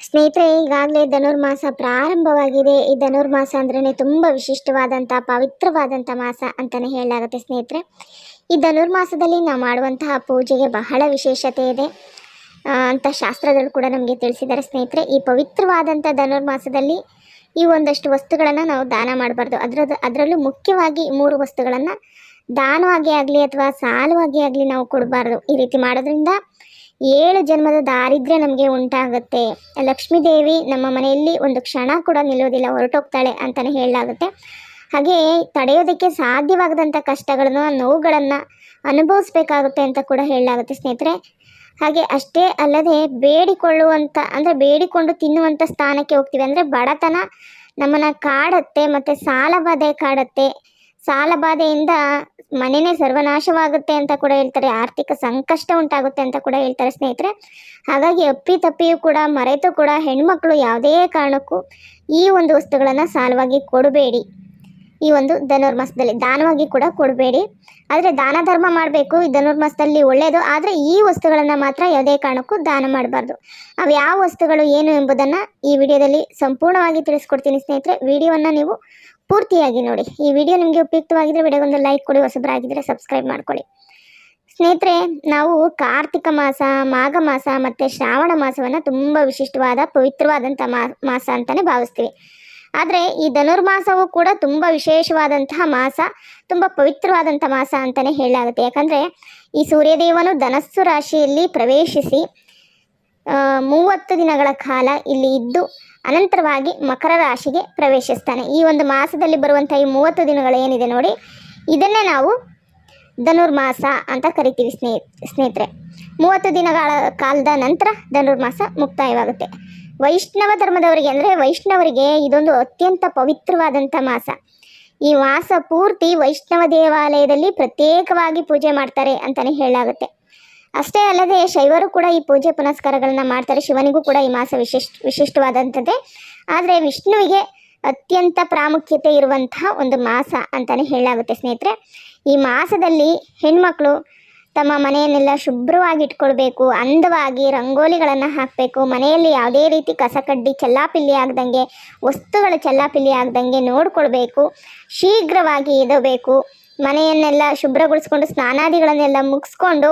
ಸ್ನೇಹಿತರೆ, ಈಗಾಗಲೇ ಧನುರ್ಮಾಸ ಪ್ರಾರಂಭವಾಗಿದೆ. ಈ ಧನುರ್ಮಾಸ ಅಂದ್ರೇ ತುಂಬ ವಿಶಿಷ್ಟವಾದಂಥ, ಪವಿತ್ರವಾದಂಥ ಮಾಸ ಅಂತಲೇ ಹೇಳಲಾಗುತ್ತೆ ಸ್ನೇಹಿತರೆ. ಈ ಧನುರ್ಮಾಸದಲ್ಲಿ ನಾವು ಮಾಡುವಂತಹ ಪೂಜೆಗೆ ಬಹಳ ವಿಶೇಷತೆ ಇದೆ. ಅಂತ ಶಾಸ್ತ್ರಗಳು ಕೂಡ ನಮಗೆ ತಿಳಿಸಿದ್ದಾರೆ ಸ್ನೇಹಿತರೆ. ಈ ಪವಿತ್ರವಾದಂಥ ಧನುರ್ಮಾಸದಲ್ಲಿ ಈ ಒಂದಷ್ಟು ವಸ್ತುಗಳನ್ನು ನಾವು ದಾನ ಮಾಡಬಾರ್ದು. ಅದರದ್ದು, ಅದರಲ್ಲೂ ಮುಖ್ಯವಾಗಿ ಮೂರು ವಸ್ತುಗಳನ್ನು ದಾನವಾಗಿ ಆಗಲಿ ಅಥವಾ ಸಾಲವಾಗಿ ಆಗಲಿ ನಾವು ಕೊಡಬಾರ್ದು ಈ ರೀತಿ ಮಾಡೋದ್ರಿಂದ ಏಳು ಜನ್ಮದ ದಾರಿದ್ರ್ಯ ನಮಗೆ ಉಂಟಾಗುತ್ತೆ. ಲಕ್ಷ್ಮೀದೇವಿ ನಮ್ಮ ಮನೆಯಲ್ಲಿ ಒಂದು ಕ್ಷಣ ಕೂಡ ನಿಲ್ಲೋದಿಲ್ಲ, ಹೊರಟೋಗ್ತಾಳೆ ಅಂತಲೇ ಹೇಳಲಾಗುತ್ತೆ. ಹಾಗೆ ತಡೆಯೋದಕ್ಕೆ ಸಾಧ್ಯವಾಗದಂಥ ಕಷ್ಟಗಳನ್ನು, ನೋವುಗಳನ್ನು ಅನುಭವಿಸ್ಬೇಕಾಗುತ್ತೆ ಅಂತ ಕೂಡ ಹೇಳಲಾಗುತ್ತೆ ಸ್ನೇಹಿತರೆ. ಹಾಗೆ ಅಷ್ಟೇ ಅಲ್ಲದೆ ಬೇಡಿಕೊಳ್ಳುವಂಥ, ಅಂದರೆ ಬೇಡಿಕೊಂಡು ತಿನ್ನುವಂಥ ಸ್ಥಾನಕ್ಕೆ ಹೋಗ್ತೀವಿ ಅಂದರೆ ಬಡತನ ನಮ್ಮನ್ನು ಕಾಡುತ್ತೆ, ಮತ್ತು ಸಾಲಬಾಧೆ ಕಾಡುತ್ತೆ. ಸಾಲಬಾಧೆಯಿಂದ ಮನೆಯೇ ಸರ್ವನಾಶವಾಗುತ್ತೆ ಅಂತ ಕೂಡ ಹೇಳ್ತಾರೆ. ಆರ್ಥಿಕ ಸಂಕಷ್ಟ ಉಂಟಾಗುತ್ತೆ ಅಂತ ಕೂಡ ಹೇಳ್ತಾರೆ ಸ್ನೇಹಿತರೆ. ಹಾಗಾಗಿ ಅಪ್ಪಿ ತಪ್ಪಿಯೂ ಕೂಡ ಮರೆತು ಕೂಡ ಹೆಣ್ಮಕ್ಳು ಯಾವುದೇ ಕಾರಣಕ್ಕೂ ಈ ಒಂದು ವಸ್ತುಗಳನ್ನು ಸಾಲವಾಗಿ ಕೊಡಬೇಡಿ. ಈ ಒಂದು ಧನುರ್ಮಾಸದಲ್ಲಿ ದಾನವಾಗಿ ಕೂಡ ಕೊಡಬೇಡಿ. ಆದರೆ ದಾನ ಧರ್ಮ ಮಾಡಬೇಕು, ಈ ಧನುರ್ಮಾಸದಲ್ಲಿ ಒಳ್ಳೆಯದು ಆದರೆ ಈ ವಸ್ತುಗಳನ್ನು ಮಾತ್ರ ಯಾವುದೇ ಕಾರಣಕ್ಕೂ ದಾನ ಮಾಡಬಾರ್ದು. ಅವು ಯಾವ ವಸ್ತುಗಳು, ಏನು ಎಂಬುದನ್ನು ಈ ವಿಡಿಯೋದಲ್ಲಿ ಸಂಪೂರ್ಣವಾಗಿ ತಿಳಿಸ್ಕೊಡ್ತೀನಿ ಸ್ನೇಹಿತರೆ. ವಿಡಿಯೋವನ್ನು ನೀವು ಪೂರ್ತಿಯಾಗಿ ನೋಡಿ. ಈ ವಿಡಿಯೋ ನಿಮಗೆ ಉಪಯುಕ್ತವಾಗಿದ್ದರೆ ವಿಡಿಯೋಗೊಂದು ಲೈಕ್ ಕೊಡಿ ಹೊಸಬರಾಗಿದ್ದರೆ ಸಬ್ಸ್ಕ್ರೈಬ್ ಮಾಡ್ಕೊಳ್ಳಿ. ಸ್ನೇಹಿತರೆ, ನಾವು ಕಾರ್ತಿಕ ಮಾಸ, ಮಾಘ ಮಾಸ ಮತ್ತು ಶ್ರಾವಣ ಮಾಸವನ್ನು ತುಂಬ ವಿಶಿಷ್ಟವಾದ ಪವಿತ್ರವಾದಂಥ ಮಾಸ ಅಂತಲೇ ಭಾವಿಸ್ತೀವಿ. ಆದರೆ ಈ ಧನುರ್ಮಾಸವು ಕೂಡ ತುಂಬ ವಿಶೇಷವಾದಂತಹ ಮಾಸ, ತುಂಬ ಪವಿತ್ರವಾದಂಥ ಮಾಸ ಅಂತಲೇ ಹೇಳಲಾಗುತ್ತೆ. ಯಾಕಂದರೆ ಈ ಸೂರ್ಯದೇವನು ಧನಸ್ಸು ರಾಶಿಯಲ್ಲಿ ಪ್ರವೇಶಿಸಿ ಮೂವತ್ತು ದಿನಗಳ ಕಾಲ ಇಲ್ಲಿ ಇದ್ದು ಅನಂತರವಾಗಿ ಮಕರ ರಾಶಿಗೆ ಪ್ರವೇಶಿಸ್ತಾನೆ. ಈ ಒಂದು ಮಾಸದಲ್ಲಿ ಬರುವಂಥ ಈ ಮೂವತ್ತು ದಿನಗಳು ಏನಿದೆ ನೋಡಿ, ಇದನ್ನೇ ನಾವು ಧನುರ್ಮಾಸ ಅಂತ ಕರಿತೀವಿ ಸ್ನೇಹಿ, ಸ್ನೇಹಿತರೆ. ಮೂವತ್ತು ದಿನಗಳ ಕಾಲದ ನಂತರ ಧನುರ್ಮಾಸ ಮುಕ್ತಾಯವಾಗುತ್ತೆ. ವೈಷ್ಣವ ಧರ್ಮದವರಿಗೆ, ಅಂದರೆ ವೈಷ್ಣವರಿಗೆ ಇದೊಂದು ಅತ್ಯಂತ ಪವಿತ್ರವಾದಂಥ ಮಾಸ. ಈ ಮಾಸ ಪೂರ್ತಿ ವೈಷ್ಣವ ದೇವಾಲಯದಲ್ಲಿ ಪ್ರತ್ಯೇಕವಾಗಿ ಪೂಜೆ ಮಾಡ್ತಾರೆ ಅಂತಲೇ ಹೇಳಲಾಗುತ್ತೆ. ಅಷ್ಟೇ ಅಲ್ಲದೆ ಶೈವರು ಕೂಡ ಈ ಪೂಜೆ ಪುನಸ್ಕಾರಗಳನ್ನ ಮಾಡ್ತಾರೆ, ಶಿವನಿಗೂ ಕೂಡ ಈ ಮಾಸ ವಿಶಿಷ್ಟ ವಿಶಿಷ್ಟವಾದಂಥದ್ದೇ ಆದರೆ ವಿಷ್ಣುವಿಗೆ ಅತ್ಯಂತ ಪ್ರಾಮುಖ್ಯತೆ ಇರುವಂತಹ ಒಂದು ಮಾಸ ಅಂತಲೇ ಹೇಳಲಾಗುತ್ತೆ ಸ್ನೇಹಿತರೆ. ಈ ಮಾಸದಲ್ಲಿ ಹೆಣ್ಮಕ್ಳು ತಮ್ಮ ಮನೆಯನ್ನೆಲ್ಲ ಶುಭ್ರವಾಗಿ ಇಟ್ಕೊಳ್ಬೇಕು ಅಂದವಾಗಿ ರಂಗೋಲಿಗಳನ್ನು ಹಾಕಬೇಕು, ಮನೆಯಲ್ಲಿ ಯಾವುದೇ ರೀತಿ ಕಸಕಡ್ಡಿ ಚೆಲ್ಲಾಪಿಲ್ಲಿ ಆಗ್ದಂಗೆ, ವಸ್ತುಗಳು ಚೆಲ್ಲಾಪಿಲ್ಲಿ ಆಗ್ದಂಗೆ ನೋಡಿಕೊಳ್ಬೇಕು, ಶೀಘ್ರವಾಗಿ ಇದಬೇಕು ಮನೆಯನ್ನೆಲ್ಲ ಶುಭ್ರಗೊಳಿಸ್ಕೊಂಡು ಸ್ನಾನಾದಿಗಳನ್ನೆಲ್ಲ ಮುಗಿಸ್ಕೊಂಡು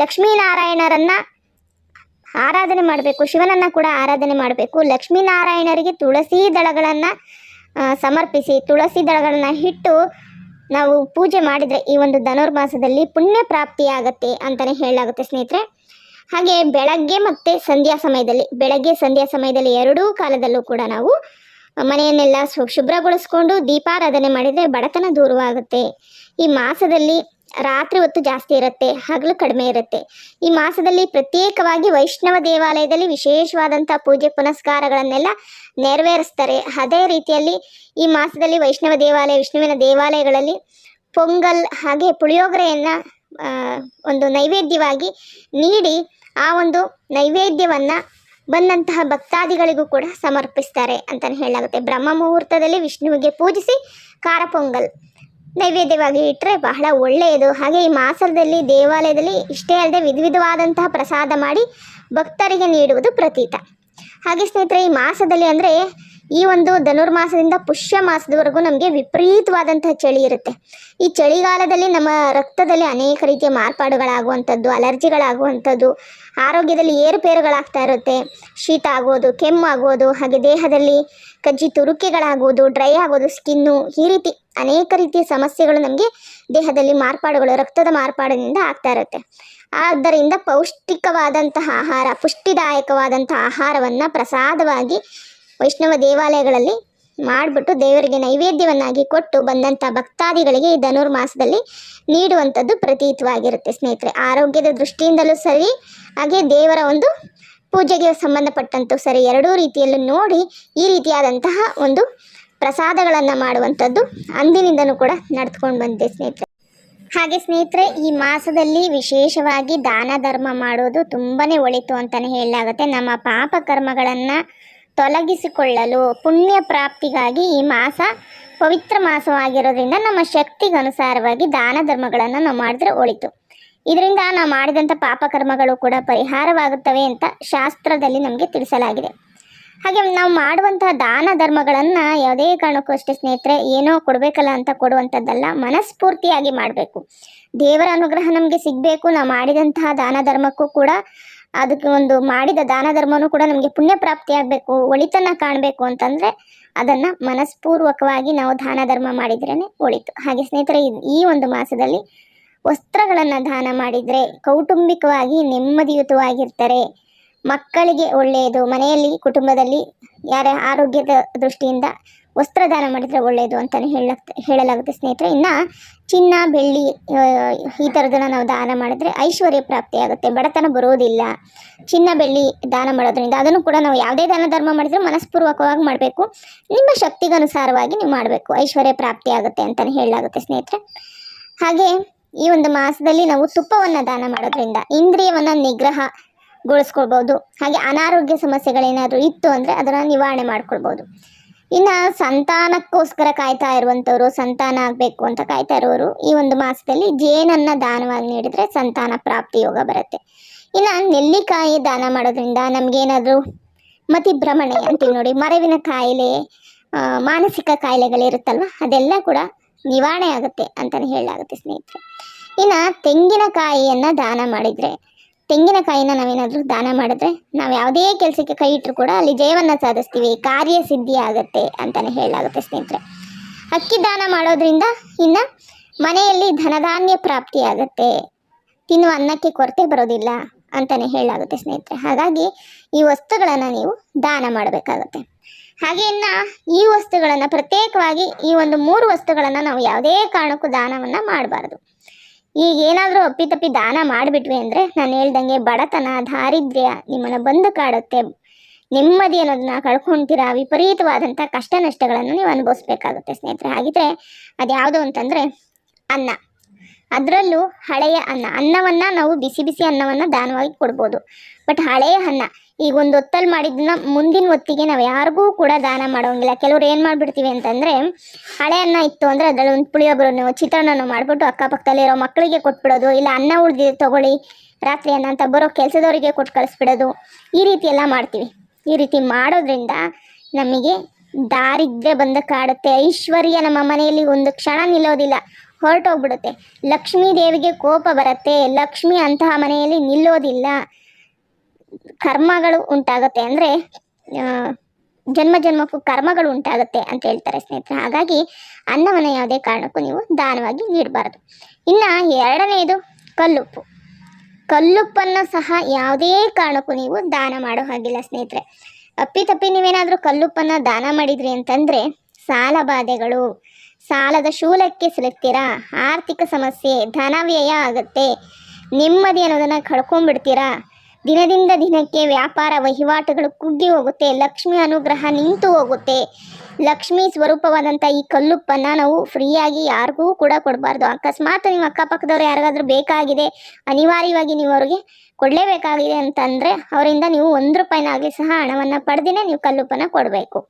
ಲಕ್ಷ್ಮೀನಾರಾಯಣರನ್ನು ಆರಾಧನೆ ಮಾಡಬೇಕು, ಶಿವನನ್ನು ಕೂಡ ಆರಾಧನೆ ಮಾಡಬೇಕು. ಲಕ್ಷ್ಮೀನಾರಾಯಣರಿಗೆ ತುಳಸಿ ದಳಗಳನ್ನು ಸಮರ್ಪಿಸಿ, ತುಳಸಿ ದಳಗಳನ್ನು ಇಟ್ಟು ನಾವು ಪೂಜೆ ಮಾಡಿದರೆ ಈ ಒಂದು ಧನುರ್ಮಾಸದಲ್ಲಿ ಪುಣ್ಯ ಪ್ರಾಪ್ತಿಯಾಗತ್ತೆ ಅಂತಲೇ ಹೇಳಲಾಗುತ್ತೆ ಸ್ನೇಹಿತರೆ. ಹಾಗೆ ಬೆಳಗ್ಗೆ ಮತ್ತು ಸಂಧ್ಯಾ ಸಮಯದಲ್ಲಿ, ಬೆಳಗ್ಗೆ ಸಂಧ್ಯಾ ಸಮಯದಲ್ಲಿ ಎರಡೂ ಕಾಲದಲ್ಲೂ ಕೂಡ ನಾವು ಮನೆಯನ್ನೆಲ್ಲ ಶುಭ್ರಗೊಳಿಸ್ಕೊಂಡು ದೀಪಾರಾಧನೆ ಮಾಡಿದರೆ ಬಡತನ ದೂರವಾಗುತ್ತೆ. ಈ ಮಾಸದಲ್ಲಿ ರಾತ್ರಿ ಹೊತ್ತು ಜಾಸ್ತಿ ಇರುತ್ತೆ, ಹಗಲು ಕಡಿಮೆ ಇರುತ್ತೆ. ಈ ಮಾಸದಲ್ಲಿ ಪ್ರತ್ಯೇಕವಾಗಿ ವೈಷ್ಣವ ದೇವಾಲಯದಲ್ಲಿ ವಿಶೇಷವಾದಂಥ ಪೂಜೆ ಪುನಸ್ಕಾರಗಳನ್ನೆಲ್ಲ ನೆರವೇರಿಸ್ತಾರೆ. ಅದೇ ರೀತಿಯಲ್ಲಿ ಈ ಮಾಸದಲ್ಲಿ ವೈಷ್ಣವ ದೇವಾಲಯ, ವಿಷ್ಣುವಿನ ದೇವಾಲಯಗಳಲ್ಲಿ ಪೊಂಗಲ್ ಹಾಗೆ ಪುಳಿಯೋಗರೆಯನ್ನು ಒಂದು ನೈವೇದ್ಯವಾಗಿ ನೀಡಿ ಆ ಒಂದು ನೈವೇದ್ಯವನ್ನು ಬಂದಂತಹ ಭಕ್ತಾದಿಗಳಿಗೂ ಕೂಡ ಸಮರ್ಪಿಸ್ತಾರೆ ಅಂತಲೇ ಹೇಳಲಾಗುತ್ತೆ. ಬ್ರಹ್ಮ ಮುಹೂರ್ತದಲ್ಲಿ ವಿಷ್ಣುವಿಗೆ ಪೂಜಿಸಿ, ಖಾರ ಪೊಂಗಲ್. ನೈವೇದ್ಯವಾಗಿ ಇಟ್ಟರೆ ಬಹಳ ಒಳ್ಳೆಯದು. ಹಾಗೆ ಈ ಮಾಸದಲ್ಲಿ, ದೇವಾಲಯದಲ್ಲಿ ಇಷ್ಟೇ ಅಲ್ಲದೆ ವಿಧ ವಿಧವಾದಂತಹ ಪ್ರಸಾದ ಮಾಡಿ ಭಕ್ತರಿಗೆ ನೀಡುವುದು ಪ್ರತೀತ. ಹಾಗೆ ಸ್ನೇಹಿತರೆ, ಈ ಮಾಸದಲ್ಲಿ ಅಂದರೆ ಈ ಒಂದು ಧನುರ್ಮಾಸದಿಂದ ಪುಷ್ಯ ಮಾಸದವರೆಗೂ ನಮಗೆ ವಿಪರೀತವಾದಂತಹ ಚಳಿ ಇರುತ್ತೆ. ಈ ಚಳಿಗಾಲದಲ್ಲಿ ನಮ್ಮ ರಕ್ತದಲ್ಲಿ ಅನೇಕ ರೀತಿಯ ಮಾರ್ಪಾಡುಗಳಾಗುವಂಥದ್ದು, ಅಲರ್ಜಿಗಳಾಗುವಂಥದ್ದು, ಆರೋಗ್ಯದಲ್ಲಿ ಏರುಪೇರುಗಳಾಗ್ತಾ ಇರುತ್ತೆ. ಶೀತ ಆಗೋದು, ಕೆಮ್ಮು ಆಗೋದು, ಹಾಗೆ ದೇಹದಲ್ಲಿ ಕಜ್ಜಿ ತುರುಕೆಗಳಾಗೋದು ಡ್ರೈ ಆಗೋದು, ಸ್ಕಿನ್ನು ಈ ರೀತಿ ಅನೇಕ ರೀತಿಯ ಸಮಸ್ಯೆಗಳು ನಮಗೆ ದೇಹದಲ್ಲಿ ಮಾರ್ಪಾಡುಗಳು, ರಕ್ತದ ಮಾರ್ಪಾಡಿನಿಂದ ಆಗ್ತಾ ಇರುತ್ತೆ. ಆದ್ದರಿಂದ ಪೌಷ್ಟಿಕವಾದಂತಹ ಆಹಾರ, ಪುಷ್ಟಿದಾಯಕವಾದಂತಹ ಆಹಾರವನ್ನು ಪ್ರಸಾದವಾಗಿ ವೈಷ್ಣವ ದೇವಾಲಯಗಳಲ್ಲಿ ಮಾಡಿಬಿಟ್ಟು ದೇವರಿಗೆ ನೈವೇದ್ಯವನ್ನಾಗಿ ಕೊಟ್ಟು ಬಂದಂಥ ಭಕ್ತಾದಿಗಳಿಗೆ ಈ ಧನುರ್ಮಾಸದಲ್ಲಿ ನೀಡುವಂಥದ್ದು ಪ್ರತೀತವಾಗಿರುತ್ತೆ ಸ್ನೇಹಿತರೆ. ಆರೋಗ್ಯದ ದೃಷ್ಟಿಯಿಂದಲೂ ಸರಿ, ಹಾಗೆ ದೇವರ ಒಂದು ಪೂಜೆಗೆ ಸಂಬಂಧಪಟ್ಟಂತೂ ಸರಿ, ಎರಡೂ ರೀತಿಯಲ್ಲೂ ನೋಡಿ ಈ ರೀತಿಯಾದಂತಹ ಒಂದು ಪ್ರಸಾದಗಳನ್ನು ಮಾಡುವಂಥದ್ದು ಅಂದಿನಿಂದನೂ ಕೂಡ ನಡೆದುಕೊಂಡು ಬಂದಿದೆ ಸ್ನೇಹಿತರೆ. ಹಾಗೆ ಸ್ನೇಹಿತರೆ, ಈ ಮಾಸದಲ್ಲಿ ವಿಶೇಷವಾಗಿ ದಾನ ಧರ್ಮ ಮಾಡೋದು ತುಂಬಾ ಒಳಿತು ಅಂತಲೇ ಹೇಳಲಾಗುತ್ತೆ. ನಮ್ಮ ಪಾಪ ಕರ್ಮಗಳನ್ನು ತೊಲಗಿಸಿಕೊಳ್ಳಲು ಪುಣ್ಯ ಪ್ರಾಪ್ತಿಗಾಗಿ ಈ ಮಾಸ ಪವಿತ್ರ ಮಾಸವಾಗಿರೋದ್ರಿಂದ ನಮ್ಮ ಶಕ್ತಿಗನುಸಾರವಾಗಿ ದಾನ ಧರ್ಮಗಳನ್ನು ನಾವು ಮಾಡಿದ್ರೆ ಒಳಿತು. ಇದರಿಂದ ನಾವು ಮಾಡಿದಂಥ ಪಾಪಕರ್ಮಗಳು ಕೂಡ ಪರಿಹಾರವಾಗುತ್ತವೆ ಅಂತ ಶಾಸ್ತ್ರದಲ್ಲಿ ನಮಗೆ ತಿಳಿಸಲಾಗಿದೆ. ಹಾಗೆ ನಾವು ಮಾಡುವಂತಹ ದಾನ ಧರ್ಮಗಳನ್ನು ಯಾವುದೇ ಕಾರಣಕ್ಕೂ ಅಷ್ಟೇ ಸ್ನೇಹಿತರೆ ಏನೋ ಕೊಡಬೇಕಲ್ಲ ಅಂತ ಕೊಡುವಂಥದ್ದಲ್ಲ ಮನಸ್ಫೂರ್ತಿಯಾಗಿ ಮಾಡಬೇಕು. ದೇವರ ಅನುಗ್ರಹ ನಮಗೆ ಸಿಗಬೇಕು. ನಾವು ಮಾಡಿದಂತಹ ದಾನ ಧರ್ಮಕ್ಕೂ ಕೂಡ ಅದಕ್ಕೆ ಒಂದು ಮಾಡಿದ ದಾನ ಧರ್ಮನೂ ಕೂಡ ನಮಗೆ ಪುಣ್ಯ ಪ್ರಾಪ್ತಿಯಾಗಬೇಕು ಒಳಿತನ್ನ ಕಾಣಬೇಕು ಅಂತಂದ್ರೆ ಅದನ್ನ ಮನಸ್ಪೂರ್ವಕವಾಗಿ ನಾವು ದಾನ ಧರ್ಮ ಮಾಡಿದ್ರೇನೆ ಒಳಿತು. ಹಾಗೆ ಸ್ನೇಹಿತರೆ ಈ- ಈ ಒಂದು ಮಾಸದಲ್ಲಿ ವಸ್ತ್ರಗಳನ್ನು ದಾನ ಮಾಡಿದರೆ ಕೌಟುಂಬಿಕವಾಗಿ ನೆಮ್ಮದಿಯುತವಾಗಿರ್ತಾರೆ. ಮಕ್ಕಳಿಗೆ ಒಳ್ಳೆಯದು, ಮನೆಯಲ್ಲಿ, ಕುಟುಂಬದಲ್ಲಿ ಯಾರ ಆರೋಗ್ಯದ ದೃಷ್ಟಿಯಿಂದ ವಸ್ತ್ರದಾನ ಮಾಡಿದರೆ ಒಳ್ಳೆಯದು ಅಂತಲೇ ಹೇಳಕ್, ಹೇಳಲಾಗುತ್ತೆ ಸ್ನೇಹಿತರೆ. ಇನ್ನು ಚಿನ್ನ, ಬೆಳ್ಳಿ ಈ ಥರದನ್ನ ನಾವು ದಾನ ಮಾಡಿದರೆ ಐಶ್ವರ್ಯ ಪ್ರಾಪ್ತಿಯಾಗುತ್ತೆ ಬಡತನ ಬರೋದಿಲ್ಲ. ಚಿನ್ನ, ಬೆಳ್ಳಿ ದಾನ ಮಾಡೋದ್ರಿಂದ ಅದನ್ನು ಕೂಡ ನಾವು ಯಾವುದೇ ದಾನ ಧರ್ಮ ಮಾಡಿದರೂ ಮನಸ್ಪೂರ್ವಕವಾಗಿ ಮಾಡಬೇಕು. ನಿಮ್ಮ ಶಕ್ತಿಗನುಸಾರವಾಗಿ ನೀವು ಮಾಡಬೇಕು. ಐಶ್ವರ್ಯ ಪ್ರಾಪ್ತಿಯಾಗುತ್ತೆ ಅಂತಲೇ ಹೇಳಲಾಗುತ್ತೆ ಸ್ನೇಹಿತರೆ. ಹಾಗೆ ಈ ಒಂದು ಮಾಸದಲ್ಲಿ ನಾವು ತುಪ್ಪವನ್ನು ದಾನ ಮಾಡೋದ್ರಿಂದ ಇಂದ್ರಿಯವನ್ನು ನಿಗ್ರಹಗೊಳಿಸ್ಕೊಳ್ಬೋದು. ಹಾಗೆ ಅನಾರೋಗ್ಯ ಸಮಸ್ಯೆಗಳೇನಾದರೂ ಇತ್ತು ಅಂದರೆ ಅದನ್ನು ನಿವಾರಣೆ ಮಾಡ್ಕೊಳ್ಬೋದು. ಇನ್ನು ಸಂತಾನಕ್ಕೋಸ್ಕರ ಕಾಯ್ತಾ ಇರುವಂಥವ್ರು ಸಂತಾನ ಆಗಬೇಕು ಅಂತ ಕಾಯ್ತಾ ಇರೋರು, ಈ ಒಂದು ಮಾಸದಲ್ಲಿ ಜೇನನ್ನು ದಾನವಾಗಿ ನೀಡಿದರೆ ಸಂತಾನ ಪ್ರಾಪ್ತಿ ಯೋಗ ಬರುತ್ತೆ. ಇನ್ನು ನೆಲ್ಲಿಕಾಯಿ ದಾನ ಮಾಡೋದ್ರಿಂದ ನಮಗೇನಾದರೂ ಮತಿ ಭ್ರಮಣೆ ಅಂತೀವಿ ನೋಡಿ, ಮರವಿನ ಕಾಯಿಲೆ ಮಾನಸಿಕ ಕಾಯಿಲೆಗಳಿರುತ್ತಲ್ವ, ಅದೆಲ್ಲ ಕೂಡ ನಿವಾರಣೆ ಆಗುತ್ತೆ ಅಂತಲೇ ಹೇಳಲಾಗುತ್ತೆ ಸ್ನೇಹಿತರೆ. ಇನ್ನು ತೆಂಗಿನಕಾಯಿಯನ್ನು ದಾನ ಮಾಡಿದರೆ ತೆಂಗಿನಕಾಯಿನ ನಾವೇನಾದರೂ ದಾನ ಮಾಡಿದ್ರೆ ನಾವು ಯಾವುದೇ ಕೆಲಸಕ್ಕೆ ಕೈ ಇಟ್ಟರು ಕೂಡ ಅಲ್ಲಿ ಜಯವನ್ನು ಸಾಧಿಸ್ತೀವಿ, ಕಾರ್ಯ ಸಿದ್ಧಿ ಆಗುತ್ತೆ ಅಂತಲೇ ಹೇಳಲಾಗುತ್ತೆ ಸ್ನೇಹಿತರೆ. ಅಕ್ಕಿ ದಾನ ಮಾಡೋದ್ರಿಂದ ಇನ್ನು ಮನೆಯಲ್ಲಿ ಧನಧಾನ್ಯ ಪ್ರಾಪ್ತಿಯಾಗುತ್ತೆ ತಿನ್ನುವ ಅನ್ನಕ್ಕೆ ಕೊರತೆ ಬರೋದಿಲ್ಲ ಅಂತಲೇ ಹೇಳಲಾಗುತ್ತೆ ಸ್ನೇಹಿತರೆ. ಹಾಗಾಗಿ ಈ ವಸ್ತುಗಳನ್ನು ನೀವು ದಾನ ಮಾಡಬೇಕಾಗುತ್ತೆ. ಹಾಗೆ ಇನ್ನು ಈ ವಸ್ತುಗಳನ್ನು ಪ್ರತ್ಯೇಕವಾಗಿ ಈ ಒಂದು ಮೂರು ವಸ್ತುಗಳನ್ನು ನಾವು ಯಾವುದೇ ಕಾರಣಕ್ಕೂ ದಾನವನ್ನು ಮಾಡಬಾರ್ದು. ಈಗ ಏನಾದರೂ ಅಪ್ಪಿತಪ್ಪಿ ದಾನ ಮಾಡಿಬಿಟ್ವಿ ಅಂದರೆ ನಾನು ಹೇಳ್ದಂಗೆ ಬಡತನ, ದಾರಿದ್ರ್ಯ ನಿಮ್ಮನ್ನು ಬಂದು ಕಾಡುತ್ತೆ. ನೆಮ್ಮದಿ ಅನ್ನೋದನ್ನ ಕಳ್ಕೊಳ್ತೀರಾ ವಿಪರೀತವಾದಂಥ ಕಷ್ಟ ನಷ್ಟಗಳನ್ನು ನೀವು ಅನುಭವಿಸ್ಬೇಕಾಗುತ್ತೆ ಸ್ನೇಹಿತರೆ. ಹಾಗಿದ್ರೆ ಅದ್ಯಾವುದು ಅಂತಂದರೆ ಅನ್ನ. ಅದರಲ್ಲೂ ಹಳೆಯ ಅನ್ನ. ಅನ್ನವನ್ನು ನಾವು ಬಿಸಿ ಬಿಸಿ ಅನ್ನವನ್ನು ದಾನವಾಗಿ ಕೊಡ್ಬೋದು. ಬಟ್ ಹಳೆಯ ಅನ್ನ ಈಗ ಒಂದು ಹೊತ್ತಲ್ಲಿ ಮಾಡಿದ್ದನ್ನ ಮುಂದಿನ ಹೊತ್ತಿಗೆ ನಾವು ಯಾರಿಗೂ ಕೂಡ ದಾನ ಮಾಡೋಂಗಿಲ್ಲ. ಕೆಲವ್ರು ಏನು ಮಾಡಿಬಿಡ್ತೀವಿ ಅಂತಂದರೆ ಹಳೆ ಅನ್ನ ಇತ್ತು ಅಂದರೆ ಅದರಲ್ಲಿ ಒಂದು ಪುಳಿಯೋಗರನ್ನು, ಚಿತ್ರಾನ್ನನೋ ಮಾಡಿಬಿಟ್ಟು ಅಕ್ಕಪಕ್ಕದಲ್ಲಿರೋ ಮಕ್ಕಳಿಗೆ ಕೊಟ್ಬಿಡೋದು, ಇಲ್ಲ ಅನ್ನ ಉಳಿದಿದೆ ತಗೊಳ್ಳಿ ರಾತ್ರಿ ಅನ್ನ ಅಂತ ಬರೋ ಕೆಲಸದವರಿಗೆ ಕೊಟ್ಟು ಕಳಿಸ್ಬಿಡೋದು, ಈ ರೀತಿ ಎಲ್ಲ ಮಾಡ್ತೀವಿ. ಈ ರೀತಿ ಮಾಡೋದ್ರಿಂದ ನಮಗೆ ದಾರಿದ್ರೆ ಬಂದ ಕಾಡುತ್ತೆ. ಐಶ್ವರ್ಯ ನಮ್ಮ ಮನೆಯಲ್ಲಿ ಒಂದು ಕ್ಷಣ ನಿಲ್ಲೋದಿಲ್ಲ, ಹೊರಟೋಗ್ಬಿಡುತ್ತೆ. ಲಕ್ಷ್ಮೀ ದೇವಿಗೆ ಕೋಪ ಬರುತ್ತೆ. ಲಕ್ಷ್ಮಿ ಅಂತಹ ಮನೆಯಲ್ಲಿ ನಿಲ್ಲೋದಿಲ್ಲ. ಕರ್ಮಗಳು ಉಂಟಾಗುತ್ತೆ ಅಂದರೆ ಜನ್ಮ ಜನ್ಮಕ್ಕೂ ಕರ್ಮಗಳು ಉಂಟಾಗುತ್ತೆ ಅಂತ ಹೇಳ್ತಾರೆ ಸ್ನೇಹಿತರೆ. ಹಾಗಾಗಿ ಅನ್ನವನ್ನು ಯಾವುದೇ ಕಾರಣಕ್ಕೂ ನೀವು ದಾನವಾಗಿ ನೀಡಬಾರದು. ಇನ್ನು ಎರಡನೆಯದು ಕಲ್ಲುಪ್ಪು. ಕಲ್ಲುಪ್ಪನ್ನು ಸಹ ಯಾವುದೇ ಕಾರಣಕ್ಕೂ ನೀವು ದಾನ ಮಾಡೋ ಹಾಗಿಲ್ಲ ಸ್ನೇಹಿತರೆ. ಅಪ್ಪಿತಪ್ಪಿ ನೀವೇನಾದರೂ ಕಲ್ಲುಪ್ಪನ್ನು ದಾನ ಮಾಡಿದ್ರಿ ಅಂತಂದರೆ, ಸಾಲ ಬಾಧೆಗಳು, ಸಾಲದ ಶೂಲಕ್ಕೆ ಸಿಲುಕ್ತೀರಾ, ಆರ್ಥಿಕ ಸಮಸ್ಯೆ ಧನ ವ್ಯಯ ಆಗುತ್ತೆ, ನೆಮ್ಮದಿ ಅನ್ನೋದನ್ನು ಕಳ್ಕೊಂಡ್ಬಿಡ್ತೀರಾ ದಿನದಿಂದ ದಿನಕ್ಕೆ ವ್ಯಾಪಾರ ವಹಿವಾಟುಗಳು ಕುಗ್ಗಿ ಹೋಗುತ್ತೆ. ಲಕ್ಷ್ಮಿ ಅನುಗ್ರಹ ನಿಂತು ಹೋಗುತ್ತೆ. ಲಕ್ಷ್ಮಿ ಸ್ವರೂಪವಾದಂಥ ಈ ಕಲ್ಲುಪ್ಪನ್ನು ನಾವು ಫ್ರೀಯಾಗಿ ಯಾರಿಗೂ ಕೂಡ ಕೊಡಬಾರ್ದು. ಅಕಸ್ಮಾತ್ ನಿಮ್ಮ ಅಕ್ಕಪಕ್ಕದವ್ರು ಯಾರಿಗಾದ್ರೂ ಬೇಕಾಗಿದೆ, ಅನಿವಾರ್ಯವಾಗಿ ನೀವು ಅವ್ರಿಗೆ ಕೊಡಲೇಬೇಕಾಗಿದೆ ಅಂತಂದರೆ ಅವರಿಂದ ನೀವು ಒಂದು ರೂಪಾಯಿನಾಗಲಿ ಸಹ ಹಣವನ್ನು ಪಡೆದೇ ನೀವು ಕಲ್ಲುಪ್ಪನ್ನು ಕೊಡಬೇಕು.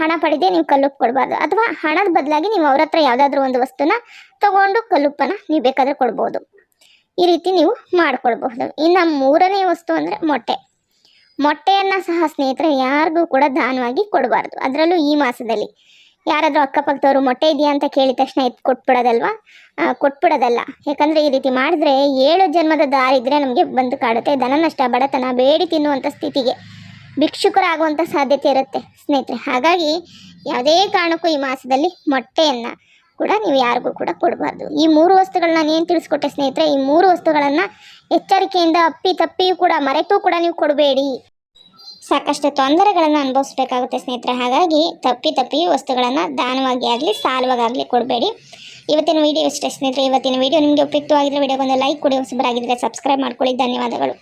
ಹಣ ಪಡೆದೇ ನೀವು ಕಲ್ಲುಪ್ಪು ಕೊಡಬಾರ್ದು. ಅಥವಾ ಹಣದ ಬದಲಾಗಿ ನೀವು ಅವ್ರ ಹತ್ರ ಯಾವುದಾದ್ರೂ ಒಂದು ವಸ್ತುನ ತಗೊಂಡು ಕಲ್ಲುಪ್ಪನ್ನು ನೀವು ಬೇಕಾದರೆ ಕೊಡ್ಬೋದು. ಈ ರೀತಿ ನೀವು ಮಾಡ್ಕೊಳ್ಬಹುದು. ಇನ್ನು ಮೂರನೇ ವಸ್ತು ಅಂದರೆ ಮೊಟ್ಟೆ. ಮೊಟ್ಟೆಯನ್ನು ಸಹ ಸ್ನೇಹಿತರೆ ಯಾರಿಗೂ ಕೂಡ ದಾನವಾಗಿ ಕೊಡಬಾರ್ದು. ಅದರಲ್ಲೂ ಈ ಮಾಸದಲ್ಲಿ. ಯಾರಾದರೂ ಅಕ್ಕಪಕ್ಕದವರು ಮೊಟ್ಟೆ ಇದೆಯಾ ಅಂತ ಕೇಳಿದ ತಕ್ಷಣ ಎತ್ತು ಕೊಟ್ಬಿಡೋದಲ್ವಾ? ಕೊಟ್ಬಿಡೋದಲ್ಲ. ಯಾಕಂದರೆ ಈ ರೀತಿ ಮಾಡಿದ್ರೆ ಏಳು ಜನ್ಮದ ದಾರಿದ್ರೆ ನಮಗೆ ಬಂದು ಕಾಡುತ್ತೆ. ಧನ ನಷ್ಟ ಬಡತನ, ಬೇಡಿ ತಿನ್ನುವಂಥ ಸ್ಥಿತಿಗೆ ಭಿಕ್ಷುಕರಾಗುವಂಥ ಸಾಧ್ಯತೆ ಇರುತ್ತೆ ಸ್ನೇಹಿತರೆ. ಹಾಗಾಗಿ ಯಾವುದೇ ಕಾರಣಕ್ಕೂ ಈ ಮಾಸದಲ್ಲಿ ಮೊಟ್ಟೆಯನ್ನು ಕೂಡ ನೀವು ಯಾರಿಗೂ ಕೂಡ ಕೊಡಬಾರ್ದು. ಈ ಮೂರು ವಸ್ತುಗಳನ್ನ ನಾನು ಏನು ತಿಳಿಸ್ಕೊಟ್ಟೆ ಸ್ನೇಹಿತರೆ, ಈ ಮೂರು ವಸ್ತುಗಳನ್ನು ಎಚ್ಚರಿಕೆಯಿಂದ ಅಪ್ಪಿ ತಪ್ಪಿಯೂ ಕೂಡ ಮರೆತೂ ಕೂಡ ನೀವು ಕೊಡಬೇಡಿ. ಸಾಕಷ್ಟು ತೊಂದರೆಗಳನ್ನು ಅನುಭವಿಸ್ಬೇಕಾಗುತ್ತೆ ಸ್ನೇಹಿತರೆ. ಹಾಗಾಗಿ ತಪ್ಪಿ ತಪ್ಪಿ ವಸ್ತುಗಳನ್ನು ದಾನವಾಗಿ ಆಗಲಿ ಸಾಲವಾಗಲಿ ಕೊಡಬೇಡಿ. ಇವತ್ತಿನ ವಿಡಿಯೋ ಇಷ್ಟೇ ಸ್ನೇಹಿತರೆ. ಇವತ್ತಿನ ವಿಡಿಯೋ ನಿಮಗೆ ಉಪಯುಕ್ತವಾಗಿದ್ದರೆ ವಿಡಿಯೋಗೊಂದು ಲೈಕ್ ಕೊಡಿ. ಹೊಸಬರಾಗಿದ್ದರೆ ಸಬ್ಸ್ಕ್ರೈಬ್ ಮಾಡ್ಕೊಳ್ಳಿ. ಧನ್ಯವಾದಗಳು.